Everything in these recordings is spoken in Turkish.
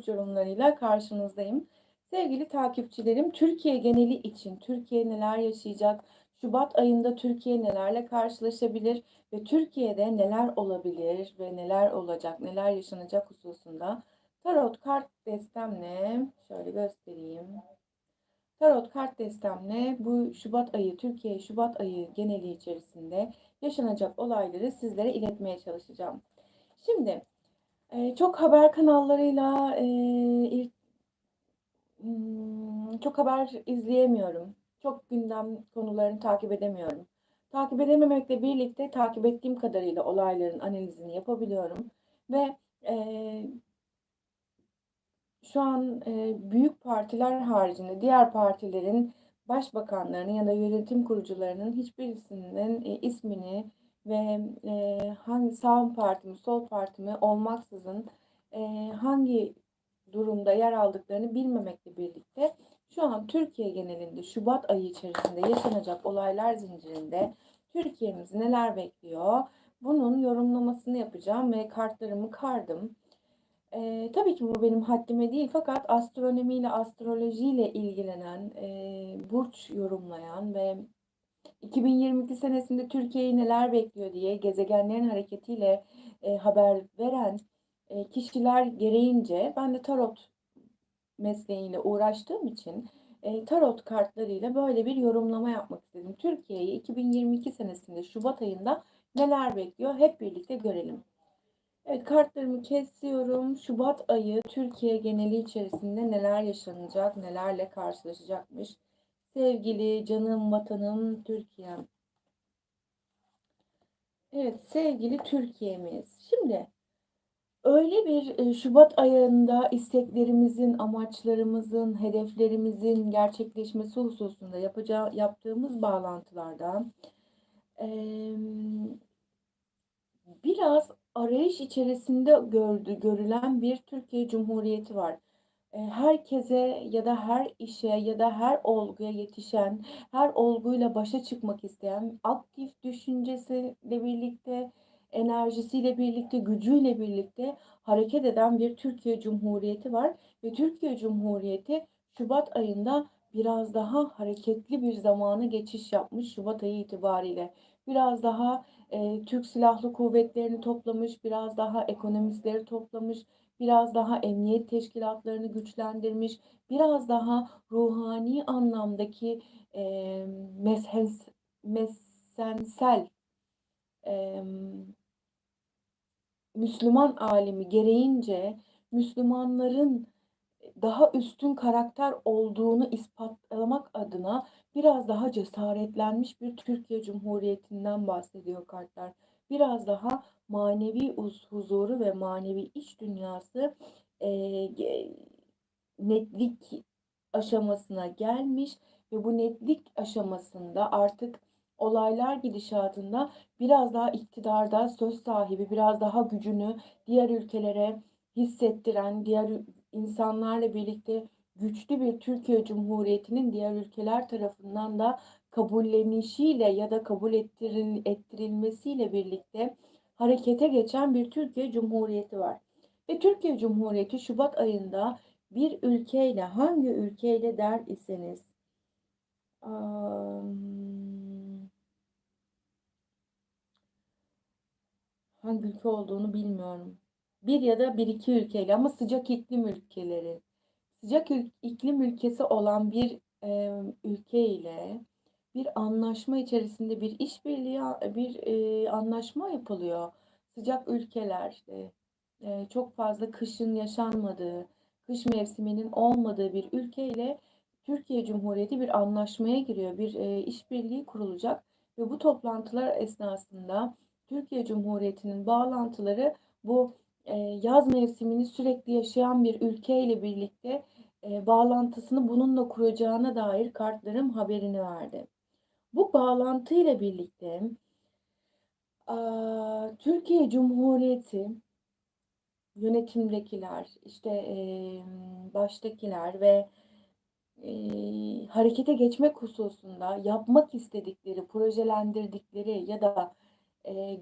burç yorumlarıyla karşınızdayım. Sevgili takipçilerim, Türkiye geneli için Türkiye neler yaşayacak? Şubat ayında Türkiye nelerle karşılaşabilir ve Türkiye'de neler olabilir ve neler olacak, neler yaşanacak hususunda tarot kart destemle şöyle göstereyim. Tarot kart destemle bu Şubat ayı, Türkiye Şubat ayı geneli içerisinde yaşanacak olayları sizlere iletmeye çalışacağım. Şimdi Çok haber kanallarıyla, ımm, çok haber izleyemiyorum. Çok gündem konularını takip edemiyorum. Takip edememekle birlikte takip ettiğim kadarıyla olayların analizini yapabiliyorum ve, eee şu an, eee, büyük partiler haricinde diğer partilerin başbakanlarının ya da yönetim kurucularının hiçbirisinin, eee, ismini ve, eee, hangi sağ parti mi, sol parti mi olmaksızın, eee, hangi durumda yer aldıklarını bilmemekle birlikte şu an Türkiye genelinde şubat ayı içerisinde yaşanacak olaylar zincirinde Türkiye'mizi neler bekliyor? Bunun yorumlamasını yapacağım ve kartlarımı kardım. Eee, tabii ki bu benim haddime değil fakat astronomiyle, astrolojiyle ilgilenen, eee, burç yorumlayan ve 2022 senesinde Türkiye'yi neler bekliyor diye gezegenlerin hareketiyle e, haber veren e, kişiler gereğince ben de tarot mesleğiyle uğraştığım için e, tarot kartlarıyla böyle bir yorumlama yapmak istedim. Türkiye'yi 2022 senesinde Şubat ayında neler bekliyor hep birlikte görelim. Evet kartlarımı kesiyorum. Şubat ayı Türkiye geneli içerisinde neler yaşanacak, nelerle karşılaşacakmış. Sevgili canım vatanım Türkiye'm. Evet sevgili Türkiye'miz. Şimdi öyle bir e, Şubat ayında isteklerimizin, amaçlarımızın, hedeflerimizin gerçekleşmesi hususunda yapacağı, yaptığımız bağlantılarda biraz arayış içerisinde gördü, görülen bir Türkiye Cumhuriyeti var herkese ya da her işe ya da her olguya yetişen, her olguyla başa çıkmak isteyen, aktif düşüncesiyle birlikte, enerjisiyle birlikte, gücüyle birlikte hareket eden bir Türkiye Cumhuriyeti var ve Türkiye Cumhuriyeti Şubat ayında biraz daha hareketli bir zamana geçiş yapmış Şubat ayı itibariyle. Biraz daha e, Türk Silahlı Kuvvetlerini toplamış, biraz daha ekonomistleri toplamış, biraz daha emniyet teşkilatlarını güçlendirmiş, biraz daha ruhani anlamdaki e, mezhes, mezsensel e, Müslüman alemi gereğince Müslümanların daha üstün karakter olduğunu ispatlamak adına biraz daha cesaretlenmiş bir Türkiye Cumhuriyeti'nden bahsediyor kartlar. Biraz daha manevi huzuru ve manevi iç dünyası e, netlik aşamasına gelmiş ve bu netlik aşamasında artık olaylar gidişatında biraz daha iktidarda söz sahibi, biraz daha gücünü diğer ülkelere hissettiren, diğer insanlarla birlikte güçlü bir Türkiye Cumhuriyeti'nin diğer ülkeler tarafından da kabullenişiyle ya da kabul ettiril, ettirilmesiyle birlikte harekete geçen bir Türkiye Cumhuriyeti var. Ve Türkiye Cumhuriyeti Şubat ayında bir ülkeyle hangi ülkeyle der iseniz hangi ülke olduğunu bilmiyorum. Bir ya da bir iki ülkeyle ama sıcak iklim ülkeleri. Sıcak iklim ülkesi olan bir e, ülke ile bir anlaşma içerisinde bir işbirliği bir e, anlaşma yapılıyor. Sıcak ülkeler işte e, çok fazla kışın yaşanmadığı, kış mevsiminin olmadığı bir ülkeyle Türkiye Cumhuriyeti bir anlaşmaya giriyor. Bir e, işbirliği kurulacak ve bu toplantılar esnasında Türkiye Cumhuriyeti'nin bağlantıları bu e, yaz mevsimini sürekli yaşayan bir ülkeyle birlikte e, bağlantısını bununla kuracağına dair kartlarım haberini verdi. Bu bağlantıyla birlikte Türkiye Cumhuriyeti yönetimdekiler, işte baştakiler ve harekete geçmek hususunda yapmak istedikleri, projelendirdikleri ya da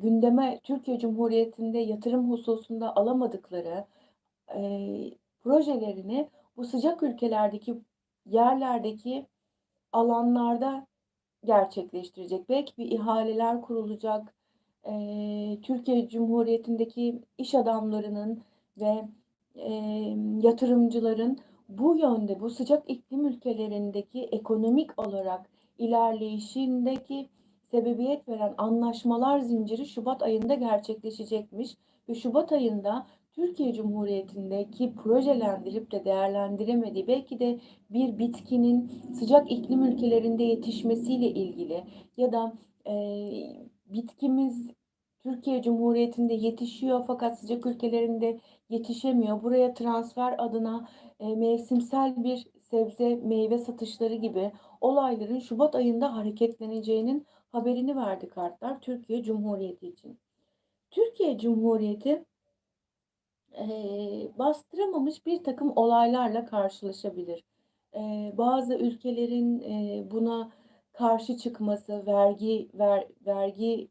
gündeme Türkiye Cumhuriyeti'nde yatırım hususunda alamadıkları projelerini bu sıcak ülkelerdeki yerlerdeki alanlarda gerçekleştirecek. Belki bir ihaleler kurulacak. Türkiye Cumhuriyeti'ndeki iş adamlarının ve yatırımcıların bu yönde, bu sıcak iklim ülkelerindeki ekonomik olarak ilerleyişindeki sebebiyet veren anlaşmalar zinciri Şubat ayında gerçekleşecekmiş. Ve Şubat ayında Türkiye Cumhuriyeti'ndeki projelendirip de değerlendiremediği belki de bir bitkinin sıcak iklim ülkelerinde yetişmesiyle ilgili ya da e, bitkimiz Türkiye Cumhuriyeti'nde yetişiyor fakat sıcak ülkelerinde yetişemiyor. Buraya transfer adına e, mevsimsel bir sebze meyve satışları gibi olayların Şubat ayında hareketleneceğinin haberini verdi kartlar Türkiye Cumhuriyeti için. Türkiye Cumhuriyeti bastıramamış bir takım olaylarla karşılaşabilir. Bazı ülkelerin buna karşı çıkması, vergi ver, vergi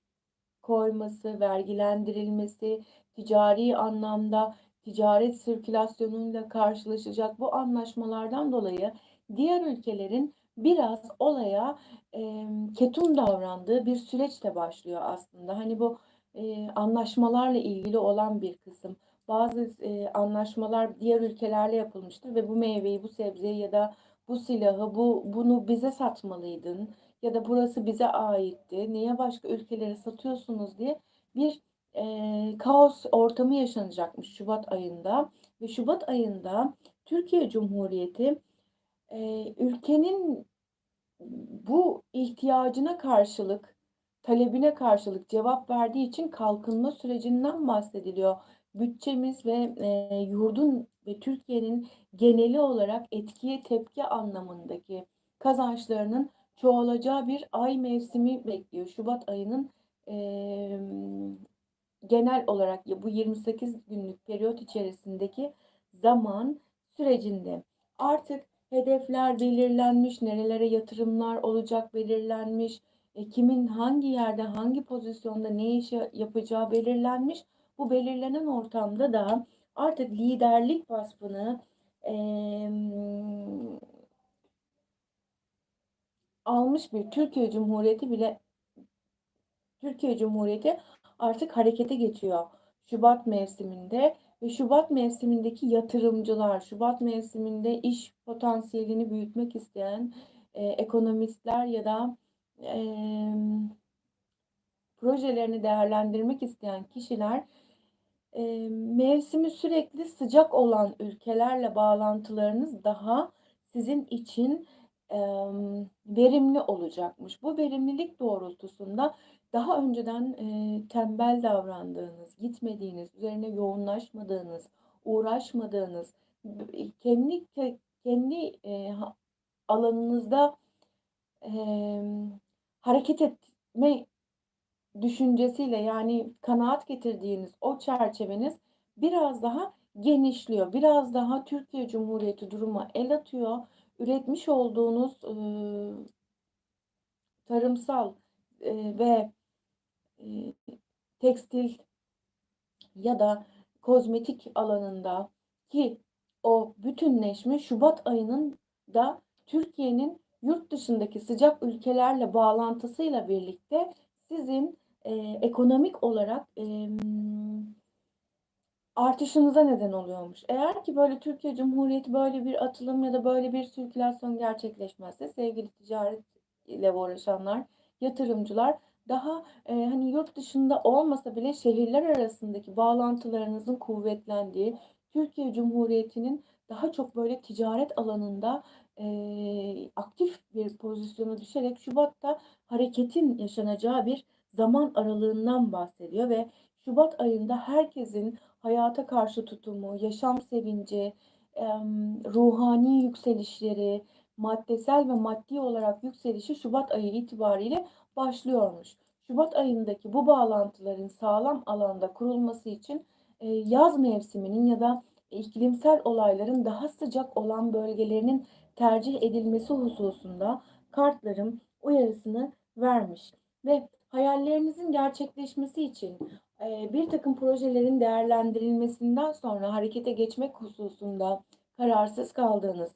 koyması, vergilendirilmesi, ticari anlamda ticaret sirkülasyonuyla karşılaşacak bu anlaşmalardan dolayı diğer ülkelerin biraz olaya e, ketum davrandığı bir süreçte başlıyor aslında. Hani bu e, anlaşmalarla ilgili olan bir kısım. Bazı e, anlaşmalar diğer ülkelerle yapılmıştır ve bu meyveyi, bu sebzeyi ya da bu silahı, bu bunu bize satmalıydın ya da burası bize aitti. Niye başka ülkelere satıyorsunuz diye bir e, kaos ortamı yaşanacakmış Şubat ayında ve Şubat ayında Türkiye Cumhuriyeti e, ülkenin bu ihtiyacına karşılık, talebine karşılık cevap verdiği için kalkınma sürecinden bahsediliyor. Bütçemiz ve e, yurdun ve Türkiye'nin geneli olarak etkiye tepki anlamındaki kazançlarının çoğalacağı bir ay mevsimi bekliyor. Şubat ayının e, genel olarak ya bu 28 günlük periyot içerisindeki zaman sürecinde artık hedefler belirlenmiş, nerelere yatırımlar olacak belirlenmiş, e, kimin hangi yerde, hangi pozisyonda ne iş yapacağı belirlenmiş. Bu belirlenen ortamda da artık liderlik vasfını e, almış bir Türkiye Cumhuriyeti bile Türkiye Cumhuriyeti artık harekete geçiyor. Şubat mevsiminde ve Şubat mevsimindeki yatırımcılar, Şubat mevsiminde iş potansiyelini büyütmek isteyen e, ekonomistler ya da e, projelerini değerlendirmek isteyen kişiler e, mevsimi sürekli sıcak olan ülkelerle bağlantılarınız daha sizin için e, verimli olacakmış. Bu verimlilik doğrultusunda daha önceden e, tembel davrandığınız, gitmediğiniz, üzerine yoğunlaşmadığınız, uğraşmadığınız, kendi kendi e, alanınızda e, hareket etme düşüncesiyle yani kanaat getirdiğiniz o çerçeveniz biraz daha genişliyor. Biraz daha Türkiye Cumhuriyeti duruma el atıyor. Üretmiş olduğunuz e, tarımsal e, ve e, tekstil ya da kozmetik alanında ki o bütünleşme Şubat ayının da Türkiye'nin yurt dışındaki sıcak ülkelerle bağlantısıyla birlikte sizin e, ekonomik olarak e, artışınıza neden oluyormuş. Eğer ki böyle Türkiye Cumhuriyeti böyle bir atılım ya da böyle bir sirkülasyon gerçekleşmezse sevgili ticaret ile uğraşanlar, yatırımcılar daha e, hani yurt dışında olmasa bile şehirler arasındaki bağlantılarınızın kuvvetlendiği, Türkiye Cumhuriyeti'nin daha çok böyle ticaret alanında e, aktif bir pozisyona düşerek Şubat'ta hareketin yaşanacağı bir zaman aralığından bahsediyor ve Şubat ayında herkesin hayata karşı tutumu, yaşam sevinci, ruhani yükselişleri, maddesel ve maddi olarak yükselişi Şubat ayı itibariyle başlıyormuş. Şubat ayındaki bu bağlantıların sağlam alanda kurulması için e, yaz mevsiminin ya da iklimsel olayların daha sıcak olan bölgelerinin tercih edilmesi hususunda kartlarım uyarısını vermiş ve hayallerinizin gerçekleşmesi için Eee, birtakım projelerin değerlendirilmesinden sonra harekete geçmek hususunda kararsız kaldığınız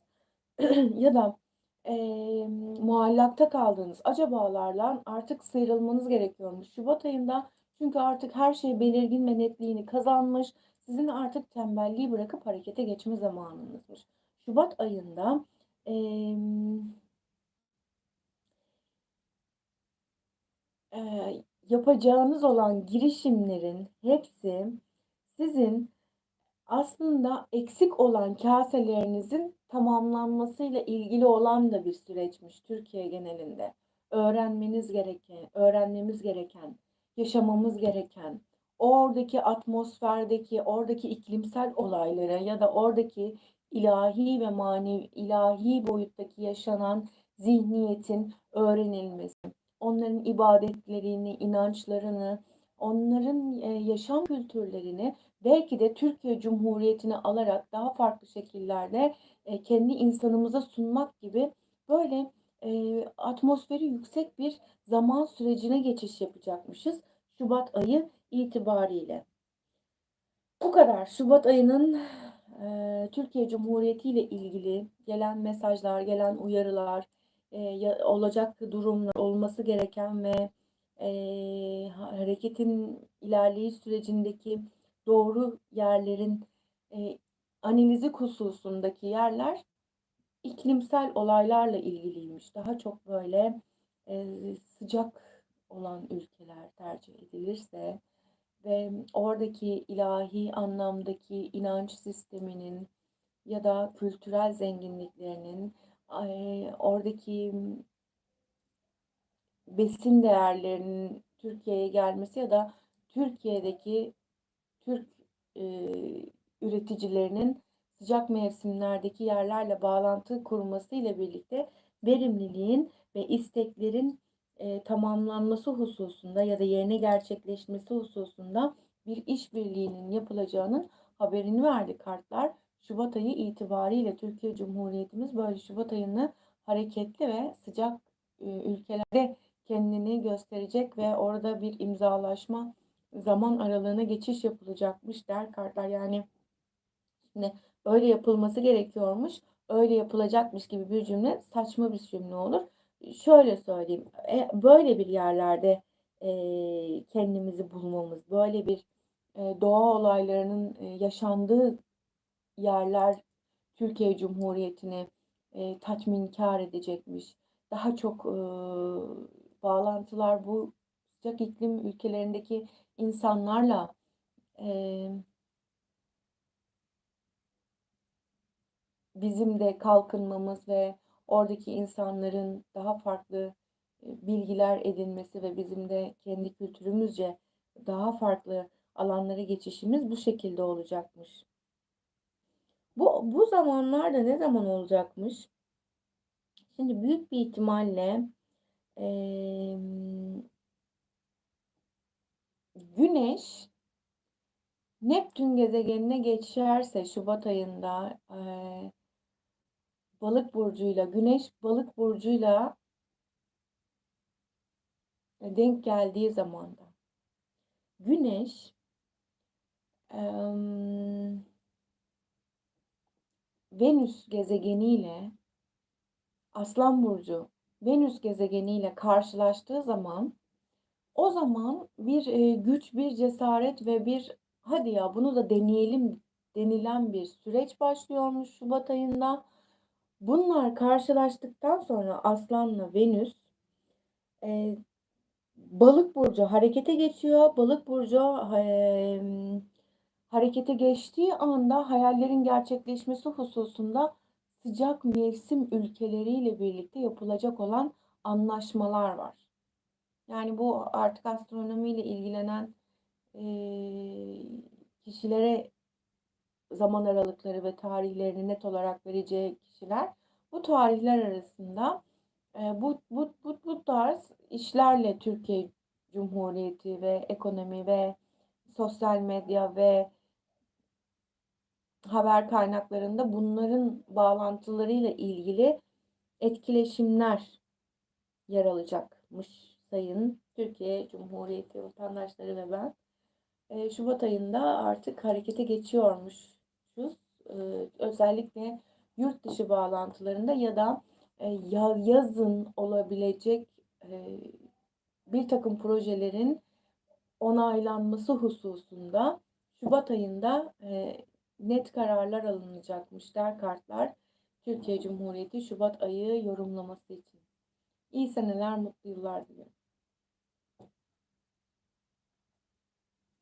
ya da, emm, muallakta kaldığınız acabalardan artık sıyrılmanız gerekiyormuş şubat ayında. Çünkü artık her şey belirgin ve netliğini kazanmış. Sizin artık tembelliği bırakıp harekete geçme zamanınızmış. Şubat ayında, emm eee, yapacağınız olan girişimlerin hepsi sizin aslında eksik olan kâselerinizin tamamlanmasıyla ilgili olan da bir süreçmiş Türkiye genelinde. Öğrenmeniz gereken, öğrenmemiz gereken, yaşamamız gereken, oradaki atmosferdeki, oradaki iklimsel olaylara ya da oradaki ilahi ve manevi ilahi boyuttaki yaşanan zihniyetin öğrenilmesi, onların ibadetlerini, inançlarını, onların, eee, yaşam kültürlerini belki de Türkiye Cumhuriyeti'ne alarak daha farklı şekillerde, eee, kendi insanımıza sunmak gibi böyle, eee, atmosferi yüksek bir zaman sürecine geçiş yapacakmışız şubat ayı itibariyle. Bu kadar. Şubat ayının, Türkiye Cumhuriyeti ile ilgili gelen mesajlar, gelen uyarılar, ya olacak durumlar, olması gereken ve, ha hareketin ilerleyiş sürecindeki doğru yerlerin, eee, analizi hususundaki yerler iklimsel olaylarla ilgiliymiş. Daha çok böyle, eee, sıcak olan ülkeler tercih edilirse ve oradaki ilahi anlamdaki inanç sisteminin ya da kültürel zenginliklerinin, oradaki besin değerlerinin Türkiye'ye gelmesi ya da Türkiye'deki Türk, eee, üreticilerinin sıcak mevsimlerdeki yerlerle bağlantı kurmasıyla birlikte verimliliğin ve isteklerin, eee, tamamlanması hususunda ya da yerine gerçekleşmesi hususunda bir işbirliğinin yapılacağının haberini verdi kartlar. Şubat ayı itibariyle Türkiye Cumhuriyetimiz böyle şubat ayını hareketli ve sıcak, eee, ülkelerde kendini gösterecek ve orada bir imzalaşma zaman aralığına geçiş yapılacakmış der kartlar. Yani şimdi öyle yapılması gerekiyormuş, öyle yapılacakmış gibi bir cümle saçma bir cümle olur. Şöyle söyleyeyim, e böyle bir yerlerde, eee, kendimizi bulmamız, böyle bir, doğa olaylarının, yaşandığı yerler Türkiye Cumhuriyeti'ni, eee, tatminkâr edecekmiş. Daha çok, ııı, bağlantılar bu sıcak iklim ülkelerindeki insanlarla, emm bizim de kalkınmamız ve oradaki insanların daha farklı, eee, bilgiler edinmesi ve bizim de kendi kültürümüzce daha farklı alanlara geçişimiz bu şekilde olacakmış. Bu bu zamanlar da ne zaman olacakmış? Şimdi büyük bir ihtimalle, emm Güneş Neptün gezegenine geçerse şubat ayında, eee Balık burcuyla Güneş Balık burcuyla e, denk geldiği zamanda Güneş emm Venüs gezegeniyle Aslan burcu Venüs gezegeniyle karşılaştığı zaman o zaman bir, eee, güç, bir cesaret ve bir "Hadi ya, bunu da deneyelim." denilen bir süreç başlıyormuş şubat ayında. Bunlar karşılaştıktan sonra Aslan'la Venüs, eee, Balık burcu harekete geçiyor. Balık burcu, emm, harekete geçtiği anda hayallerin gerçekleşmesi hususunda sıcak mevsim ülkeleriyle birlikte yapılacak olan anlaşmalar var. Yani bu artık astronomiyle ilgilenen, kişilere zaman aralıkları ve tarihlerini net olarak vereceği kişiler bu tarihler arasında, bu bu bu bu tarz işlerle Türkiye Cumhuriyeti ve ekonomi ve sosyal medya ve haber kaynaklarında bunların bağlantılarıyla ilgili etkileşimler yer alacakmış sayın Türkiye Cumhuriyeti vatandaşları ve ben. e, Şubat ayında artık harekete geçiyormuşuz. E, özellikle yurt dışı bağlantılarında ya da e, ya- yazın olabilecek e, bir takım projelerin onaylanması hususunda Şubat ayında e, net kararlar alınacakmış der kartlar Türkiye Cumhuriyeti Şubat ayı yorumlaması için. İyi seneler, mutlu yıllar diliyorum.